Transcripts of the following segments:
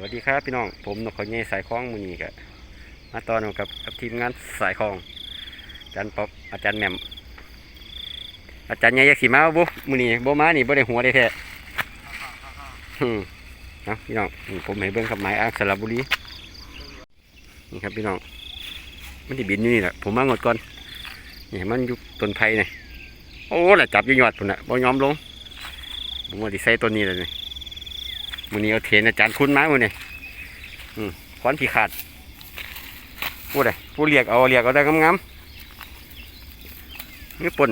สวัสดีครับพี่น้องผมนกขอเงยสายคล้องมือนีกับมาตอนกับกับทีมงานสายคล้องอาจารย์ป๊อบอาจารย์แหม่มอาจารย์ใหญ่ยักษ์สีมาบุมือนีบ่มานี่บ่ได้หัวได้แท้อืมเอาพี่น้องผมให้เบิ่งครับหมายอ่างสระบุรีนี่ครับพี่น้องมันที่บินอยู่นี่แหละผมมางดก่อนนี่มันอยู่ต้นไผ่นี่โอ้ละจับยู่ยอดพุ่นน่ะบ่ยอมลงผมว่าสิใส่ต้นนี้เลยนี่ มือนี้เอาเทียนอาจารย์คุณมามือนี่อืมควันผีขาดพูดเลยผู้เรียกเอาเรียกเอาได้งามๆนี่ปุ่น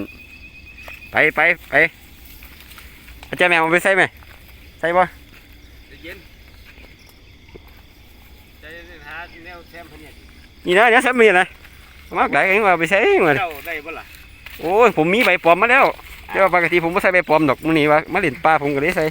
ไปไปไปอาจารย์แมวเอาไปใส่ไหมใส่บ่ใจเย็นใจเย็นหาแนวแซมพะเนี่ยนี่นะเดี๋ยวใส่มีอะไรมากไหลเองว่าเอาไปใส่เหมือนเจ้าได้บ่ล่ะโอ้ยผมมีใบปลอมมาแล้วแต่ว่าปกติผมไม่ใส่ใบปลอมดอกมือนี้ว่ามาเล่นปลาผมก็เลยใส่ น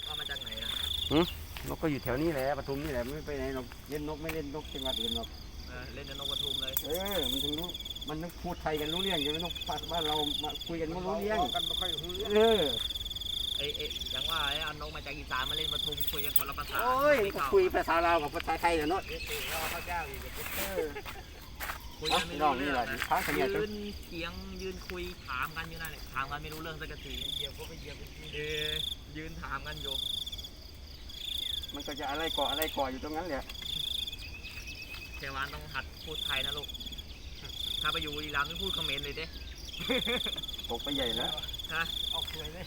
กเอามาจากไหนอะ นกก็อยู่แถวนี้แหละปทุมนี่แหละไม่ไปไหนหรอกเล่นนกไม่เล่นนกจังหวัดอื่นหรอกเออเล่นแต่นกกระทุมเลย เออ มันถึงรู้มันนึกพูดไทยกันรู้เรื่องอยู่ไม่ต้องฟังบ้านเรามาคุยกันไม่รู้เรื่องกันไม่ค่อยรู้เรื่องเออเอ้ยเอ้ยอย่างว่าไอ้เอานกมาจากอีสานมาเล่นปทุมคุยกันคนละภาษาโอ้ยไม่ก็เข้าคุยภาษาลาวกับภาษาไทยเดี๋ยวเนาะเอ๊ะเอ๊ะเอาพระเจ้าอีกเออคุยเอากันไม่พี่น้องรู้นี่เรื่องแหละนะทางขยันจัยืงนเถียงยืนคุยถามกันอยู่นั่นแหละถามกันไม่รู้เรื่องสักทีเหยียบก็ไปเหยียบเออยืนถามกันอยู่ มันก็จะอะไรก่ออะไรก่ออยู่ตรงนั้นแหละเทวานต้องหัดพูดไทยนะลูก ถ้าไปอยู่บุรีรัมย์นี่พูดเขมรเลยเด้ ตกไปใหญ่แล้วฮะ ออกสวยเลย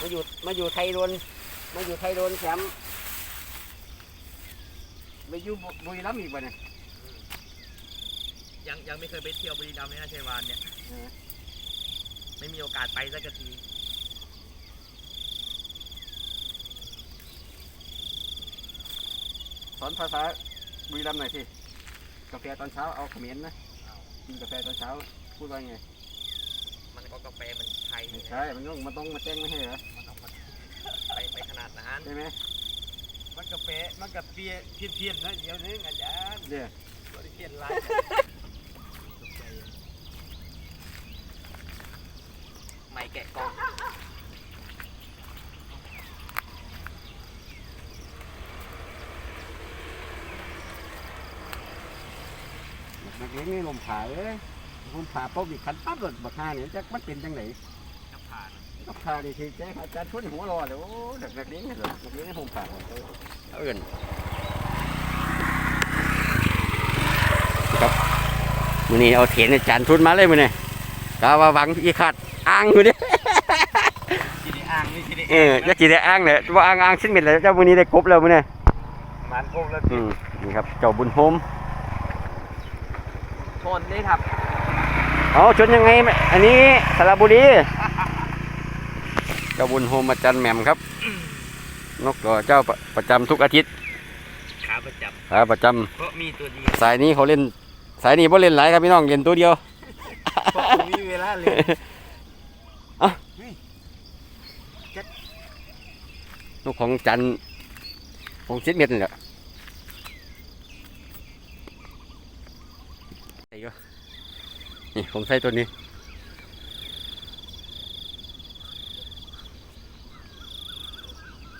มาอยู่มาอยู่ไทยโดนมาอยู่ไทยโดนแชมป์ไปอยู่บุบุรีรัมย์อีกบ่เนี่ยยังยังไม่เคยไปเที่ยวบุรีรัมย์เลยนะเทวานเนี่ยเออไม่มีโอกาสไปสักที สอนภาษาบุรีรัมย์หน่อยสิกาแฟตอนเช้าเอาเขมรนะกินกาแฟตอนเช้าพูดว่าไง มันก็กาแฟมันไทยไม่นี่นะใช่มันต้องมันต้องมาแจ้งไม่ให้เหรอมันต้องมาไปไปขนาดนั้นใช่ไหมมันกาแฟมันกับเปียเพี้ยนเพี้ยนนะเดี๋ยวนึงอาจารย์เดี๋ยวบริเพี้ยนลายไม่แกะกล่อง เลี้ยงนี่ลมผ่าเลยลมผ่าปุ๊บอีกขันปั๊บเลยบักฮาเนี่ยจะมันเป็นจังไหนจะผ่านก็ผ่าดิคือแจ้งอาจารย์ชวนหัวรอเลยโอ้นักนักเลี้ยงเนี่ยเหรอนักเลี้ยงนี่ลมผ่าเอาเอื่นครับมือนี้เอาเถียนอาจารย์ทุนมาเลยมือนี่กาว่าหวังอีขาดอ้างอยู่ดิทีนี้อ่างนี่ทีนี้เออจะกี่ได้อ้างเลยว่าอ้างอ้างชิ้นเม็ดเลยเจ้ามือนี้ได้ครบแล้วมือนี่มันครบแล้วอืมนี่ครับเจ้าบุญโฮม ชนนี่ครับเอาชนยังไงไม่อันนี้สระบุรีเจ้าบุญโฮมอาจารย์แหม่มครับ นกตัวเจ้าประประจำทุกอาทิตย์ขาประจับขาประจำเพราะมีตัวเดียวสายนี้เขาเล่น สายนี้พ่เล่นหลายครับพี่น้องเล่นตัวเดียวเพราะผมมีเวลาเลยนกของจันของชิดเม็ดนี่แหละไอ้ก็ นี่ผมใส่ตัวนี้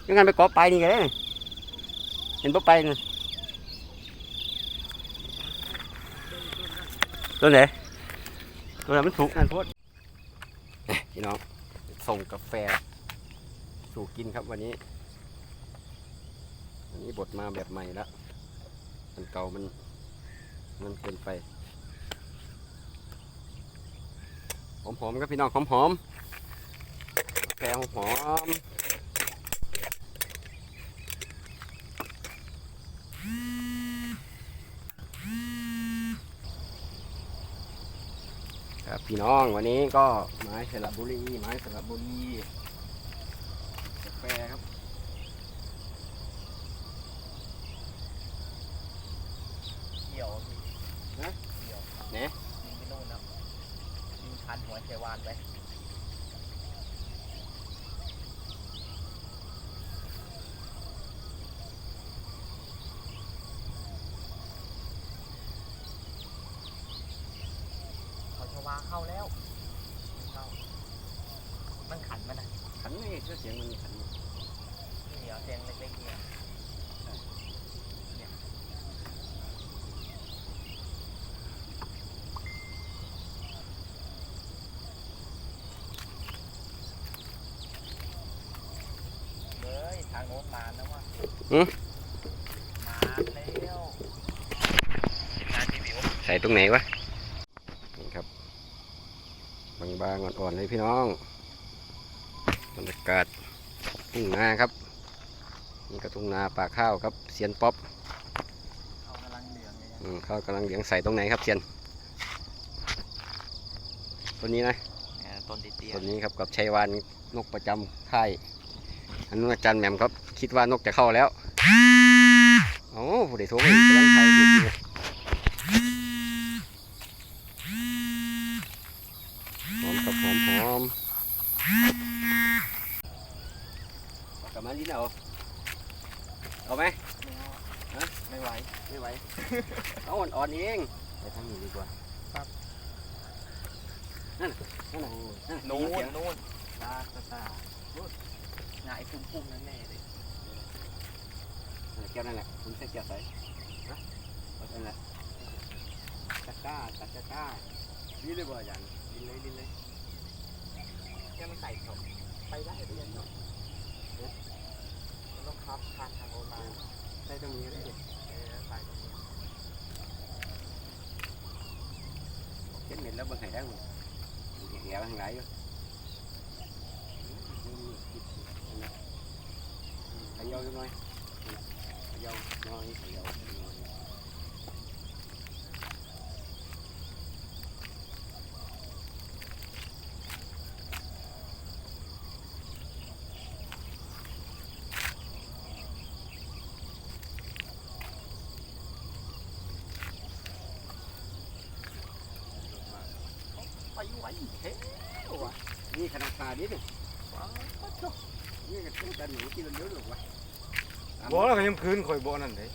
ยังไงไปกาะไปยนี่กันเลยเห็นปะไปลยนี่ตัวไหน ตัวไหนมันถูกนั่นโพดพี่น้อง ส่งกาแฟ สู่กินครับวันนี้ วันนี้บดมาแบบใหม่แล้วมันเก่ามัน มันเกินไป หอมๆครับพี่น้องหอมๆกาแฟหอมครับพี่น้องวันนี้ก็ไม้สระบุรีไม้สระบุรี กาแฟครับ เกี่ยว ฮะ เกี่ยว ไหน ยิงไปโน่นนะยิงคันหัวเทวานไป เขาชวาเข้าแล้วเข้ามันขันมันนะ ทางโน้นมาแล้วว่ะหือมาแล้วงานรีวิวใส่ตรงไหนวะนี่ครับ บางๆอ่อนๆเลยพี่น้องบรรยากาศทุ่งนาครับ นี่ก็ทุ่งนาป่าข้าวครับเซียนป๊อปเขากำลังเหลืองเลยอืมเขากำลังเลี้ยงใส่ตรงไหนครับเซียนต้นนี้นะเนี่ยต้นเตี้ยต้นนี้ครับกับชัยวานนกประจำค่าย อันนู้นอาจารย์แหม่มครับ คิดว่านกจะเข้าแล้วโอ้ผู้ใดโทรมาอีกกำลังไทยอยู่ดีเลยหอมครับหอมหอมเอากลับมาลิ้นเอาเอาไหมๆฮะไม่ไหวไม่ไหวเอาอ่อนๆเองไปทางนี้ดีกว่าครับนั่นน่ะนั่นน่ะนั่นนู่เสียนงนู่นตาตาตานู่น หงายพุ่มๆนั่นแน่เลยแก้วนั่นแหละคุณใส่แก้วใส่นะนั่นแหละตะก้าตะก้าดีเลยบ่อาจารย์ดีเลยดีเลยแค่มันใส่ศพไปได้ไปยังเนาะมันต้องคับคานทางโน้นมาใส่ตรงนี้ก็ได้ดิเออใส่ตรงนี้เจ็ดเม็ดแล้วบิ่งให้ได้หมดแง่ทั้งหลายอยู่ ขยาวอยู่หน่อยขยาวน้อยขยาวน้อยไปไว้เฮ้ยว่ะนี่ขนาดขาดิเนี่ย นี่ก็ต้องการหนูกินเยอะหรอกวะบ่แล้วก็ยังคืนข่อยบ่นั่นเด้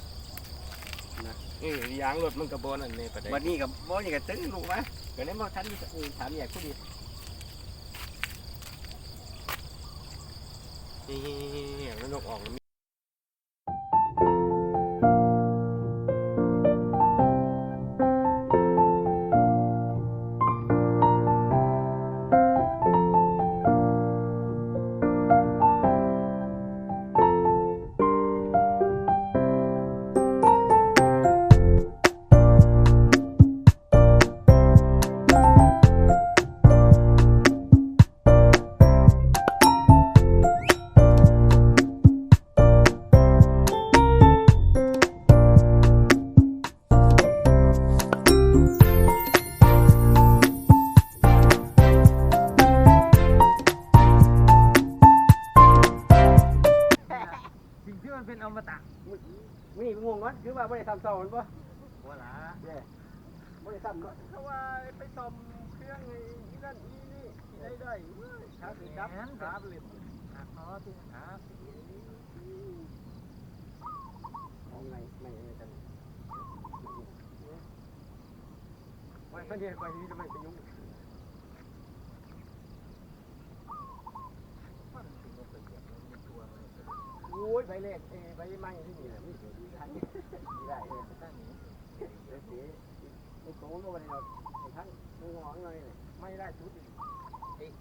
นะเอ้ยยางรถมันก็บ่นั่นนี่ปะเด้วันนี้กับบ่นี่ก็ตึ้งลูกวะก็ได้บ่ทันมีถามอยากพูดดีนี่มันนกออก วงนอนคือว่าบ่ได้ทำเศร้ามันบ่ว่าละบ่ได้ทำเนาะเขาว่าไปซ่อมเครื่องไอ้นี่นั่นอีนี่ได้ได้เว้ยช้าสิครับครับเลยหักคอที่มันหักเอาไงไม่ไม่กันไว้พันเดียวไปนี่ทำไมไปยุ่งโอ้ยใบเล็กเอ้ใบไม้ที่นี่แหละมีเสียดีได้ดี ได้เลยตั้งนี้เสียเสียไม่โตก็บ่ได้ดอกไอ้ทั้งงูหงหน่อยไม่ได้ชุดอีก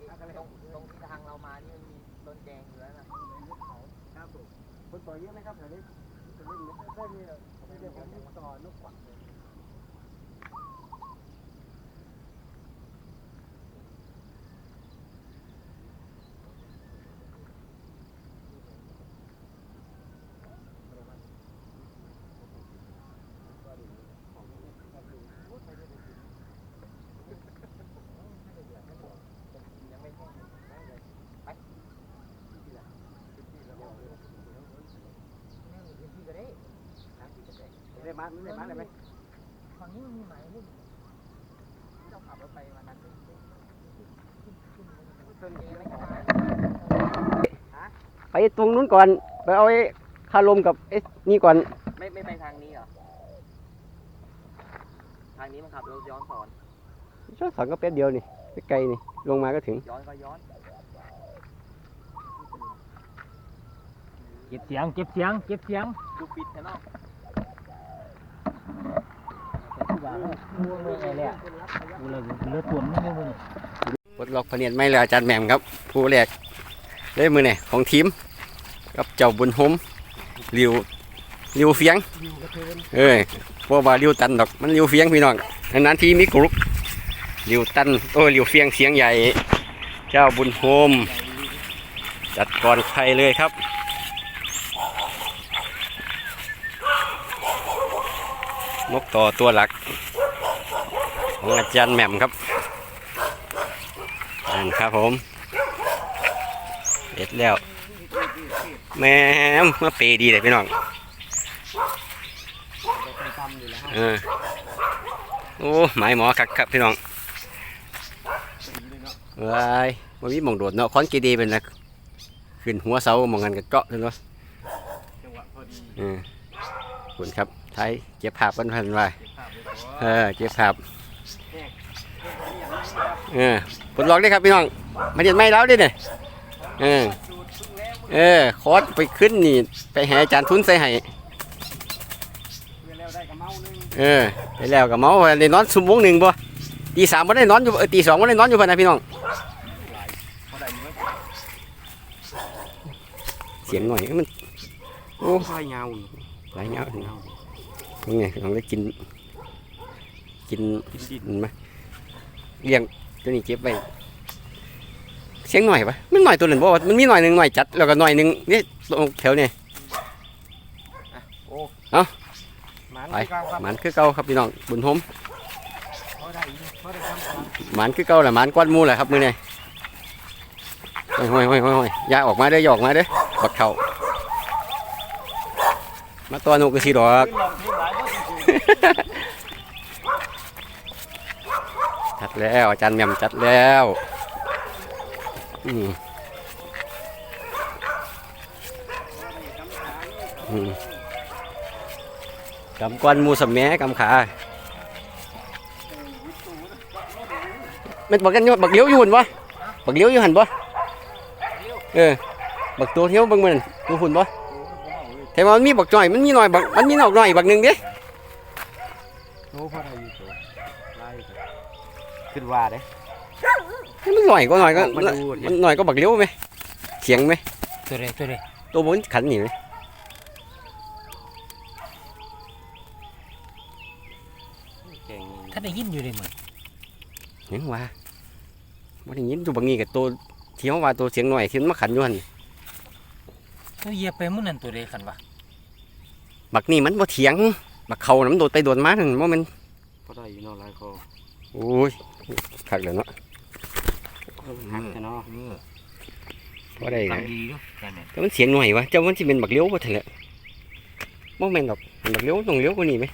ตรงตรงที่ทางเรามานี่มันมีต้นแดงอยู่แล้วนะครับผมคนต่อเยอะไหมครับแถวนี้จะเล่นไมได้มีไม่ได้ผมต่อนกกวักเลย ยังไม่แห้งได้เลยไปนั่งอยู่ที่ก็ได้นั่งที่ก็ ได้ได้มาไม่ได้มาได้ไหมฝั่งนี้มันมีไหมนี่ที่เราขับรถไปวันนั้นต้นนี้ไม่ได้ไปตรงนู้นก่อน ไปเอาไอ้คาลมกับไอ้นี่ก่อน ไม่ไม่ไปทางนี้เหรอ ทางนี้มันขับรถย้อนสอนชอบสอนก็แป๊บเดียวนี่ไกลๆนี่ ลงมาก็ถึง ย้อนก็ย้อนเก็บเสียง เก็บเสียง เก็บเสียงดูปิดแค่นอก กูเลยเลือดตัวมันไม่มึง ปลดล็อกพเนียดไม่เลยอาจารย์แหม่มครับ ผู้แรกได้มือเนี่ยของทีมกับเจ้าบุญโฮมริวริวเฟียง เอ้ยพวกว่าริวตันดอกมันริวเฟียงพี่น้องนานทีมีกรุ๊ปริวตันโอ้ริวเฟียงเสียงใหญ่ เจ้าบุญโฮมจัดก่อนใครเลยครับ นกต่อตัวหลัก ของอาจารย์แหม่มครับนั่นครับผมเด็ดแล้วแม่มมาเปดีเลยพี่น้องเออโอ้หมายหมอคักครับพี่น้องเว้ายมันมีมองโดดเนาะคอนกีดีเป็นนะขึ้นหัวเสามองกันกับเกาะเลยเนาะจังหวะพอดีเออขอบคุณครับ ไทยเก็บภาพกันพันไว้เก็บภาพไว้ก่อนเออเก็บภาพแยกแยกนี่อย่างนี้ครับเออปลดล็อกได้ครับพี่น้องมาเรียนไม่แล้วดิเนี่ยเออเออคอสไปขึ้นนี่ ไปแหาอาจารย์ทุนใส่ให้เออไปแล้วกับเมาส์ได้นอนสุ่มวงหนึ่งบ่ตีสามไม่ได้นอนอยู่เออตีสองไม่ได้นอนอยู่พันนะพี่น้องเสียงหน่อยมันโอ้ค่อยเงาหลายเงา นี่ไงลองได้กินกินกินดินมันไหมเลี้ยงตัวนี้เก็บไว้เสียงหน่อยปะมันหน่อยตัวหนึ่งบ่ว่ามันมีหน่อยหนึ่งหน่อยจัดแล้วก็หน่อยหนึ่งนี่ตรงแถวนี่โอ้เอ้าหมันไปกลางครับหมันคือเก่าครับพี่น้องบุญโฮมพอได้อีกพอได้ทำครับหมันคือเก่าแหละหมันก้อนหมูแหละครับมือนี่โอ้ยโอ้ยโอ้ยโอ้ยโอ้ยอย่าออกมาเด้ออย่าออกมาเด้อบักเข่า มาตัวหนุกกระสีดอกจัดแล้วอาจารย์แหม่มจัดแล้วอืมอืมกำก้อนมูสัมแม่กำขาแมันบักกันอยู่บักเลี้ยวอยู่หุ่นปะบักเลี้ยวอยู่หันปะเออบักตัวเที่ยวบังมันอยู่หุ่นปะ แต่ว่ามันมีบักหน่อยมันมีหน่อยบักมันมีหน่อยหน่อยบักหนึ่งเด้โอ้พอได้อยู่ตัวไล่ไปขึ้นว่าเด้มันหน่อยก็หน่อยก็มาดูดิมันหน่อยก็บักเลี้ยวไหมเสียงไหมตัวเด็ตัวเด็ตัวบนขันหนีไหมเก่งถ้าได้ยินอยู่เลยมึงยังว่าบ่ได้ยินอยู่บางนี้กับตัวเที่ยวว่าตัวเสียงหน่อยที่มันมาขันอยู่หันตัวเหยียบไปมุ่นนั่นตัวเด็ขันวะ บักนี่มันบ่เถียง บักเขาน่ะมันโดดไปโดดมานั่นบ่แมันพอได้อยู่เนาะหลายคอโอ้ยขักแล้วเนาะหักแต่เนาะบ่ได้ฟันะงดีด้วยกันเนี่ยแต่มันเสียงหน่อยวะเจ้ามันสิเป็นบักเลี้ยวบ่เถอะบ่แม่นดอกบักเลี้ยวต้องเลี้ยวกว่านี้ไหม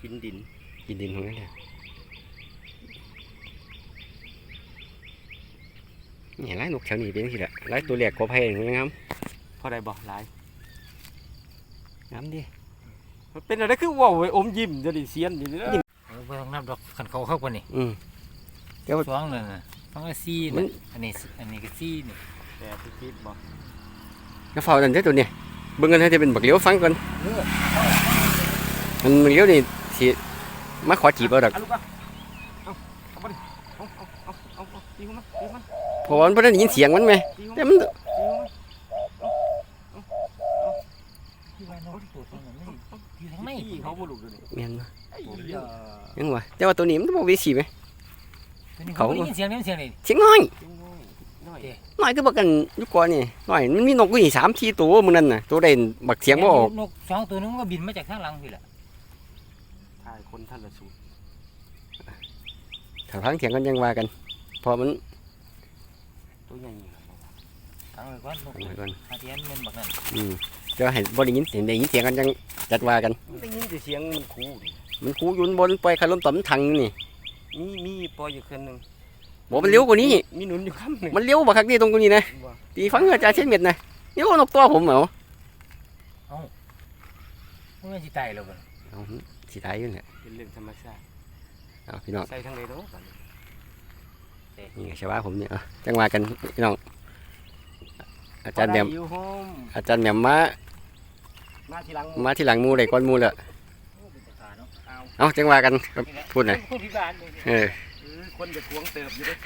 กินดิน กินดินของนั้นแหละนี่หลายนกแถวนี้เป็นจังซี่แหละหลายตัวแหลกกว่าไผงามพอได้บ่หลาย งามดิมันเป็นอะไรคือว้าวไอ้อมยิ้มจะได้เสียนนี่เด้อเออบ่ต้องนับดอกขันเขาเข้ากันนี่อืมสองเลยนะต้องเอาซี่มันนะอันนี้อันนี้ก็ซี่นี่แต่ที่คิดบ่ก็เฝ้าดันเด้อตัวเนี้เบิ่งกันให้จะเป็นบักเลี้ยวฟังก่อนมันบักเลี้ยวนี่สิมาขอจีบเอาดอกเอาลูกอะเอาเอาไปดิเอาเอาเอาเอาเอาตีหัวมันตีหัวมันเพราะว่ามันบ่ได้ยินเสียงมันไหมตีหัวแต่มันมัน ตีหัวมัน ที่ว่านกตัวตรงนั้นไม่อยู่ทางใน ตีเขา บ่ลูกเลยแม่นบ่ไอ้เหี้ยยังวะแต่ว่าตัวนี้มันบ่วิสีไหมตัวนี้เขาไม่ได้ยินเสียงนี่มันเสียงนี่เสียงน้อยจริงน้อยน้อยน้อยคือบักกันอยู่ก่อนนี่น้อยมันมีนกอยู่นี่สามทีตัวมื้อนั้นน่ะตัวใดบักเสียงบ่ออกนกสองตัวนึงก็บินมาจากข้างหลังพี่แหละทายคนท่านละสูตรถ้าฟังเสียงกันยังว่ากันเพอมันตัวใหญ่ทั้งเลยก่อนนกฟังไว้ก่อนอาเทียนมันบักนั่นอืม จะให้บ่ได้ยินเสียงได้ยินเสียงกันจังจัดว่ากัน ได้ยินแต่เสียงมันคูมันคูอยู่บนปล่อยคารมต่อมนทังนี่มีมีปล่อยอยู่คืนหนึงบ่มันเลี้ยวกว่านี้ มีหนุนอยู่คำหนึ่งมันเลี้ยวบักคักนี่ตรงนี้นะว่าตีฟังอาจารย์เช่นเม็ดนะเลี้ยวนกตัวผมเหรอมันไม่สิตายแล้วกันเอาสิตายอยู่เนี่ยเป็นเรื่องธรรมชาติเอาพี่น้องใส่ทั้งใดเนาะบัดนี้นี่ชาวบ้านผมเนี่ยเอาจังว่ากันพี่น้อง อาจารย์แหม่มพอได้อยู่โฮมอาจารย์แหม่มมามาทีหลังมาที่หลังหมูได้ก้อนหมูแล้วโอ้เป็นตาขาเนาะเอาเอาจังว่ากันครับพูดหน่อยคนที่บ้านนี่เออเออคนจะควงเติบอยู่เด้วย